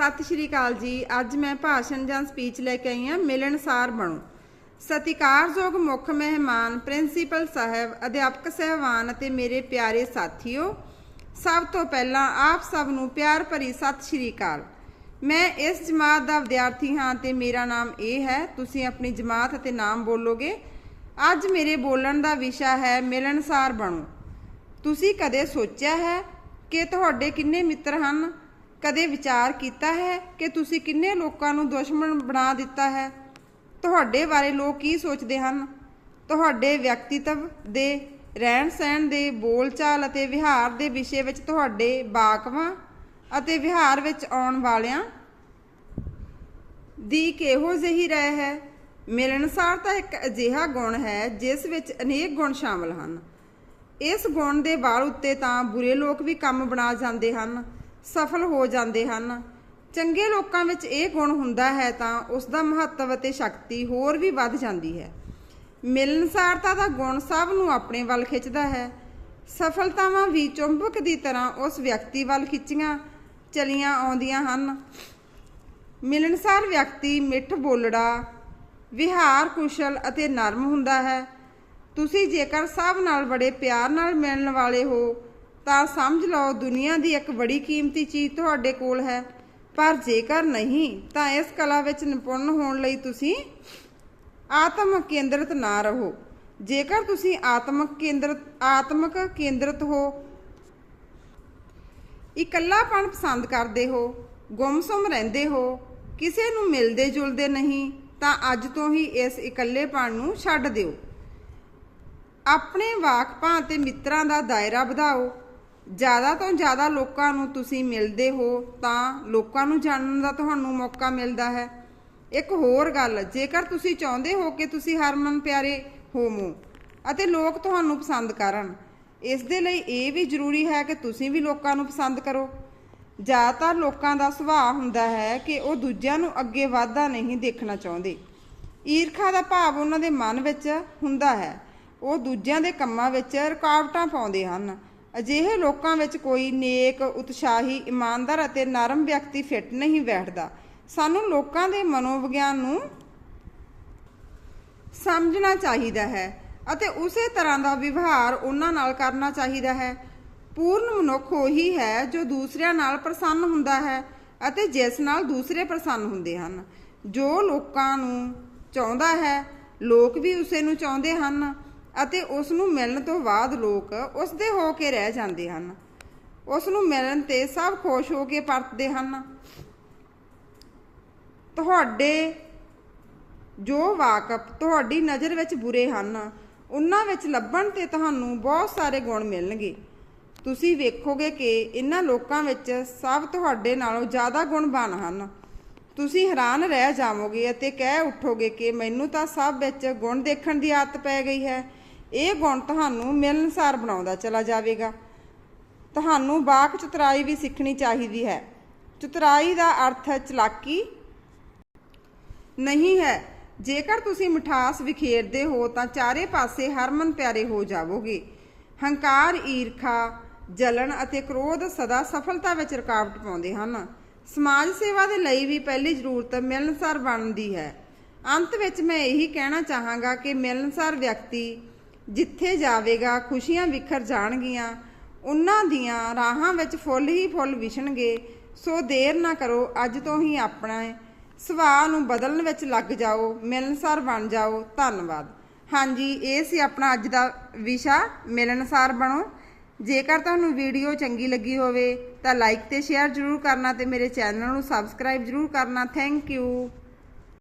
ਸਤਿ ਸ਼੍ਰੀ ਅਕਾਲ ਜੀ। ਅੱਜ ਮੈਂ ਭਾਸ਼ਣ ਜਾਂ ਸਪੀਚ ਲੈ ਕੇ ਆਈ ਹਾਂ, ਮਿਲਣਸਾਰ ਬਣੋ। ਸਤਿਕਾਰਯੋਗ ਮੁੱਖ ਮਹਿਮਾਨ ਪ੍ਰਿੰਸੀਪਲ ਸਾਹਿਬ, ਅਧਿਆਪਕ ਸਹਿਬਾਨ ਅਤੇ ਮੇਰੇ ਪਿਆਰੇ ਸਾਥੀਓ, ਸਭ ਤੋਂ ਪਹਿਲਾਂ ਆਪ ਸਭ ਨੂੰ ਪਿਆਰ ਭਰੀ ਸਤਿ ਸ਼੍ਰੀ ਅਕਾਲ। ਮੈਂ ਇਸ ਜਮਾਤ ਦਾ ਵਿਦਿਆਰਥੀ ਹਾਂ ਤੇ ਮੇਰਾ ਨਾਮ ਇਹ ਹੈ, ਤੁਸੀਂ ਆਪਣੀ ਜਮਾਤ ਅਤੇ ਨਾਮ ਬੋਲੋਗੇ। ਅੱਜ ਮੇਰੇ ਬੋਲਣ ਦਾ ਵਿਸ਼ਾ ਹੈ ਮਿਲਣਸਾਰ ਬਣੋ। ਤੁਸੀਂ ਕਦੇ ਸੋਚਿਆ ਹੈ ਕਿ ਤੁਹਾਡੇ ਕਿੰਨੇ ਮਿੱਤਰ ਹਨ? ਕਦੇ ਵਿਚਾਰ ਕੀਤਾ ਹੈ ਕਿ ਤੁਸੀਂ ਕਿੰਨੇ ਲੋਕਾਂ ਨੂੰ ਦੁਸ਼ਮਣ ਬਣਾ ਦਿੱਤਾ ਹੈ? ਤੁਹਾਡੇ ਬਾਰੇ ਲੋਕ ਕੀ ਸੋਚਦੇ ਹਨ? ਤੁਹਾਡੇ ਵਿਅਕਤੀਤਵ ਦੇ ਰਹਿਣ ਸਹਿਣ ਦੇ ਬੋਲਚਾਲ ਅਤੇ ਵਿਹਾਰ ਦੇ ਵਿਸ਼ੇ ਵਿੱਚ ਤੁਹਾਡੇ ਬਾਕਵਾ ਅਤੇ ਵਿਹਾਰ ਵਿੱਚ ਆਉਣ ਵਾਲਿਆਂ ਦੀ ਕਿਹੋ ਜਿਹੀ ਰਹਿ ਹੈ? ਮਿਲਣਸਾਰਤਾ ਇੱਕ ਅਜਿਹਾ ਗੁਣ ਹੈ ਜਿਸ ਵਿੱਚ ਅਨੇਕ ਗੁਣ ਸ਼ਾਮਲ ਹਨ। ਇਸ ਗੁਣ ਦੇ ਬਾਲ ਉੱਤੇ ਤਾਂ ਬੁਰੇ ਲੋਕ ਵੀ ਕੰਮ ਬਣਾ ਜਾਂਦੇ ਹਨ। ਸਫਲ ਹੋ ਜਾਂਦੇ ਹਨ। ਚੰਗੇ ਲੋਕਾਂ ਵਿੱਚ ਇਹ ਗੁਣ ਹੁੰਦਾ ਹੈ ਤਾਂ ਉਸ ਦਾ ਮਹੱਤਵ ਅਤੇ ਸ਼ਕਤੀ ਹੋਰ ਵੀ ਵੱਧ ਜਾਂਦੀ ਹੈ। ਮਿਲਣਸਾਰਤਾ ਦਾ ਗੁਣ ਸਭ ਨੂੰ ਆਪਣੇ ਵੱਲ ਖਿੱਚਦਾ ਹੈ। ਸਫਲਤਾਵਾਂ ਵੀ ਚੁੰਬਕ ਦੀ ਤਰ੍ਹਾਂ ਉਸ ਵਿਅਕਤੀ ਵੱਲ ਖਿੱਚੀਆਂ ਚਲੀਆਂ ਆਉਂਦੀਆਂ ਹਨ। ਮਿਲਣਸਾਰ ਵਿਅਕਤੀ ਮਿੱਠ ਬੋਲੜਾ, ਵਿਹਾਰ ਕੁਸ਼ਲ ਅਤੇ ਨਰਮ ਹੁੰਦਾ ਹੈ। ਤੁਸੀਂ ਜੇਕਰ ਸਭ ਨਾਲ ਬੜੇ ਪਿਆਰ ਨਾਲ ਮਿਲਣ ਵਾਲੇ ਹੋ ਤਾਂ ਸਮਝ ਲਓ ਦੁਨੀਆ ਦੀ ਇੱਕ ਬੜੀ ਕੀਮਤੀ ਚੀਜ਼ ਤੁਹਾਡੇ ਕੋਲ ਹੈ। ਪਰ ਜੇਕਰ ਨਹੀਂ, ਤਾਂ ਇਸ ਕਲਾ ਵਿੱਚ ਨਿਪੁੰਨ ਹੋਣ ਲਈ ਤੁਸੀਂ ਆਤਮ ਕੇਂਦਰਿਤ ਨਾ ਰਹੋ। ਜੇਕਰ ਤੁਸੀਂ ਆਤਮਕ ਕੇਂਦਰਿਤ ਆਤਮਕ ਕੇਂਦਰਿਤ ਹੋ, ਇਕੱਲਾਪਣ ਪਸੰਦ ਕਰਦੇ ਹੋ, ਗੁੰਮਸੁੰਮ ਰਹਿੰਦੇ ਹੋ, ਕਿਸੇ ਨੂੰ ਮਿਲਦੇ ਜੁਲਦੇ ਨਹੀਂ, ਤਾਂ ਅੱਜ ਤੋਂ ਹੀ ਇਸ ਇਕੱਲੇਪਣ ਨੂੰ ਛੱਡ ਦਿਓ। ਆਪਣੇ ਵਾਕਪਾਂ ਅਤੇ ਮਿੱਤਰਾਂ ਦਾ ਦਾਇਰਾ ਵਧਾਓ। ਜ਼ਿਆਦਾ ਤੋਂ ਜ਼ਿਆਦਾ ਲੋਕਾਂ ਨੂੰ ਤੁਸੀਂ ਮਿਲਦੇ ਹੋ ਤਾਂ ਲੋਕਾਂ ਨੂੰ ਜਾਣਨ ਦਾ ਤੁਹਾਨੂੰ ਮੌਕਾ ਮਿਲਦਾ ਹੈ। ਇੱਕ ਹੋਰ ਗੱਲ, ਜੇਕਰ ਤੁਸੀਂ ਚਾਹੁੰਦੇ ਹੋ ਕਿ ਤੁਸੀਂ ਹਰਮਨ ਪਿਆਰੇ ਹੋਵੋ ਅਤੇ ਲੋਕ ਤੁਹਾਨੂੰ ਪਸੰਦ ਕਰਨ, ਇਸ ਦੇ ਲਈ ਇਹ ਵੀ ਜ਼ਰੂਰੀ ਹੈ ਕਿ ਤੁਸੀਂ ਵੀ ਲੋਕਾਂ ਨੂੰ ਪਸੰਦ ਕਰੋ। ਜ਼ਿਆਦਾਤਰ ਲੋਕਾਂ ਦਾ ਸੁਭਾਅ ਹੁੰਦਾ ਹੈ ਕਿ ਉਹ ਦੂਜਿਆਂ ਨੂੰ ਅੱਗੇ ਵਾਧਾ ਨਹੀਂ ਦੇਖਣਾ ਚਾਹੁੰਦੇ। ਈਰਖਾ ਦਾ ਭਾਵ ਉਹਨਾਂ ਦੇ ਮਨ ਵਿੱਚ ਹੁੰਦਾ ਹੈ। ਉਹ ਦੂਜਿਆਂ ਦੇ ਕੰਮਾਂ ਵਿੱਚ ਰੁਕਾਵਟਾਂ ਪਾਉਂਦੇ ਹਨ। ਅਜਿਹੇ ਲੋਕਾਂ ਵਿੱਚ ਕੋਈ ਨੇਕ, ਉਤਸ਼ਾਹੀ, ਇਮਾਨਦਾਰ ਅਤੇ ਨਰਮ ਵਿਅਕਤੀ ਫਿੱਟ ਨਹੀਂ ਬੈਠਦਾ। ਸਾਨੂੰ ਲੋਕਾਂ ਦੇ ਮਨੋਵਿਗਿਆਨ ਨੂੰ ਸਮਝਣਾ ਚਾਹੀਦਾ ਹੈ ਅਤੇ ਉਸੇ ਤਰ੍ਹਾਂ ਦਾ ਵਿਵਹਾਰ ਉਹਨਾਂ ਨਾਲ ਕਰਨਾ ਚਾਹੀਦਾ ਹੈ। ਪੂਰਨ ਮਨੁੱਖ ਉਹੀ ਹੈ ਜੋ ਦੂਸਰਿਆਂ ਨਾਲ ਪ੍ਰਸੰਨ ਹੁੰਦਾ ਹੈ ਅਤੇ ਜਿਸ ਨਾਲ ਦੂਸਰੇ ਪ੍ਰਸੰਨ ਹੁੰਦੇ ਹਨ। ਜੋ ਲੋਕਾਂ ਨੂੰ ਚਾਹੁੰਦਾ ਹੈ, ਲੋਕ ਵੀ ਉਸੇ ਨੂੰ ਚਾਹੁੰਦੇ ਹਨ। ਅਤੇ ਉਸ ਨੂੰ ਮਿਲਣ ਤੋਂ ਬਾਅਦ ਲੋਕ ਉਸ ਦੇ ਹੋ ਕੇ ਰਹਿ ਜਾਂਦੇ ਹਨ। ਉਸ ਨੂੰ ਮਿਲਣ ਤੇ ਸਭ ਖੁਸ਼ ਹੋ ਕੇ ਪਰਤਦੇ ਹਨ। ਤੁਹਾਡੇ ਜੋ ਵਾਕਫ ਤੁਹਾਡੀ ਨਜ਼ਰ ਵਿੱਚ ਬੁਰੇ ਹਨ, ਉਹਨਾਂ ਵਿੱਚ ਲੱਭਣ ਤੇ ਤੁਹਾਨੂੰ ਬਹੁਤ ਸਾਰੇ ਗੁਣ ਮਿਲਣਗੇ। ਤੁਸੀਂ ਵੇਖੋਗੇ ਕਿ ਇਹਨਾਂ ਲੋਕਾਂ ਵਿੱਚ ਸਭ ਤੁਹਾਡੇ ਨਾਲੋਂ ਜ਼ਿਆਦਾ ਗੁਣਵਾਨ ਹਨ। ਤੁਸੀਂ ਹੈਰਾਨ ਰਹਿ ਜਾਵੋਗੇ ਅਤੇ ਕਹਿ ਉੱਠੋਗੇ ਕਿ ਮੈਨੂੰ ਤਾਂ ਸਭ ਵਿੱਚ ਗੁਣ ਦੇਖਣ ਦੀ ਆਦਤ ਪੈ ਗਈ ਹੈ। ਇਹ ਗੁਣ ਤੁਹਾਨੂੰ ਮਿਲਨਸਾਰ ਬਣਾਉਂਦਾ ਚਲਾ ਜਾਵੇਗਾ। ਤੁਹਾਨੂੰ ਬਾਕ ਚਤਰਾਈ ਵੀ ਸਿੱਖਣੀ ਚਾਹੀਦੀ ਹੈ। ਚਤਰਾਈ ਦਾ ਅਰਥ ਚਲਾਕੀ। ਨਹੀਂ ਹੈ, ਜੇਕਰ ਤੁਸੀਂ ਮਿਠਾਸ ਵਿਖੇਰਦੇ ਹੋ ਤਾਂ ਚਾਰੇ ਪਾਸੇ ਹਰਮਨ ਪਿਆਰੇ ਹੋ ਜਾਵੋਗੇ। ਹੰਕਾਰ, ਈਰਖਾ, ਜਲਣ ਅਤੇ ਕ੍ਰੋਧ ਸਦਾ ਸਫਲਤਾ ਵਿੱਚ ਰੁਕਾਵਟ ਪਾਉਂਦੇ ਹਨ। ਸਮਾਜ ਸੇਵਾ ਦੇ ਲਈ ਵੀ ਪਹਿਲੀ ਜ਼ਰੂਰਤ ਮਿਲਨਸਾਰ ਬਣਨ ਦੀ ਹੈ। ਅੰਤ ਵਿੱਚ ਮੈਂ ਇਹੀ ਕਹਿਣਾ ਚਾਹਾਂਗਾ ਕਿ ਮਿਲਨਸਾਰ ਵਿਅਕਤੀ ਜਿੱਥੇ ਜਾਵੇਗਾ, ਖੁਸ਼ੀਆਂ ਵਿਖਰ ਜਾਣਗੀਆਂ, ਉਹਨਾਂ ਦੀਆਂ ਰਾਹਾਂ ਵਿੱਚ ਫੁੱਲ ਹੀ ਫੁੱਲ ਵਿਛਣਗੇ। ਸੋ ਦੇਰ ਨਾ ਕਰੋ, ਅੱਜ ਤੋਂ ਹੀ ਆਪਣਾ ਸੁਭਾਅ ਨੂੰ ਬਦਲਣ ਵਿੱਚ ਲੱਗ ਜਾਓ ਮਿਲਨਸਾਰ ਬਣ ਜਾਓ। ਧੰਨਵਾਦ। ਹਾਂਜੀ, ਇਹ ਸੀ ਆਪਣਾ ਅੱਜ ਦਾ ਵਿਸ਼ਾ ਮਿਲਨਸਾਰ ਬਣੋ। ਜੇਕਰ ਤੁਹਾਨੂੰ ਵੀਡੀਓ ਚੰਗੀ ਲੱਗੀ ਹੋਵੇ, ਤਾਂ ਲਾਈਕ ਤੇ ਸ਼ੇਅਰ ਜ਼ਰੂਰ ਕਰਨਾ ਤੇ ਮੇਰੇ ਚੈਨਲ ਨੂੰ ਸਬਸਕ੍ਰਾਈਬ ਜ਼ਰੂਰ ਕਰਨਾ। Thank you